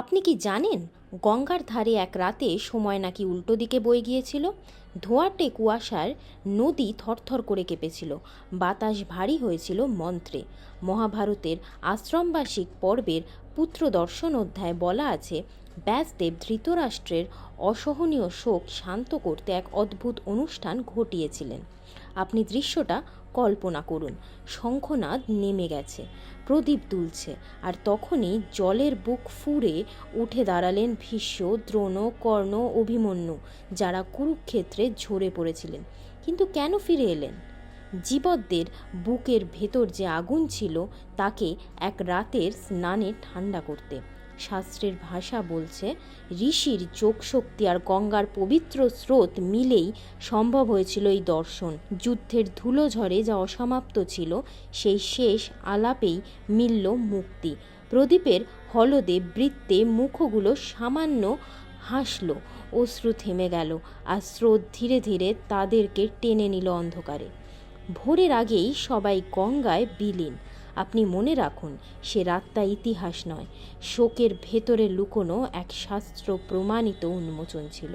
আপনি কি জানেন গঙ্গার ধারে এক রাতে সময় নাকি উল্টো দিকে বয়ে গিয়েছিল? ধোঁয়াটে কুয়াশার নদী থরথর করে কেঁপেছিল। বাতাস ভারী হয়েছিল মন্ত্রে। মহাভারতের আশ্রমবাসিক পর্বের পুত্র দর্শন অধ্যায় বলা আছে, ব্যাসদেব ধৃতরাষ্ট্রের অসহনীয় শোক শান্ত করতে এক অদ্ভুত অনুষ্ঠান ঘটিয়েছিলেন। আপনি দৃশ্যটা কল্পনা করুন, শঙ্খনাদ নেমে গেছে, প্রদীপ দুলছে, আর তখনই জলের বুক ফুঁড়ে উঠে দাঁড়ালেন ভীষ্ম, দ্রোণ, কর্ণ, অভিমন্যু, যারা কুরুক্ষেত্রে ঝরে পড়েছিলেন। কিন্তু কেন ফিরে এলেন? জীবদ্দের বুকের ভেতর যে আগুন ছিল, তাকে এক রাতের স্নানে ঠান্ডা করতে। শাস্ত্রের ভাষা বলছে, ঋষির যোগশক্তি আর গঙ্গার পবিত্র স্রোত মিলেই সম্ভব হয়েছিল এই দর্শন। যুদ্ধের ধুলো ঝড়ে যা অসমাপ্ত ছিল, সেই শেষ আলাপেই মিলল মুক্তি। প্রদীপের হলদে বৃত্তে মুখগুলো সামান্য হাসল অশ্রু থেমে গেল, আর স্রোত ধীরে ধীরে তাদেরকে টেনে নিল অন্ধকারে। ভোরের আগেই সবাই গঙ্গায় বিলীন। আপনি মনে রাখুন, সে রাতটা ইতিহাস নয়। শোকের ভেতরে লুকোনো এক শাস্ত্র প্রমাণিত উন্মোচন ছিল।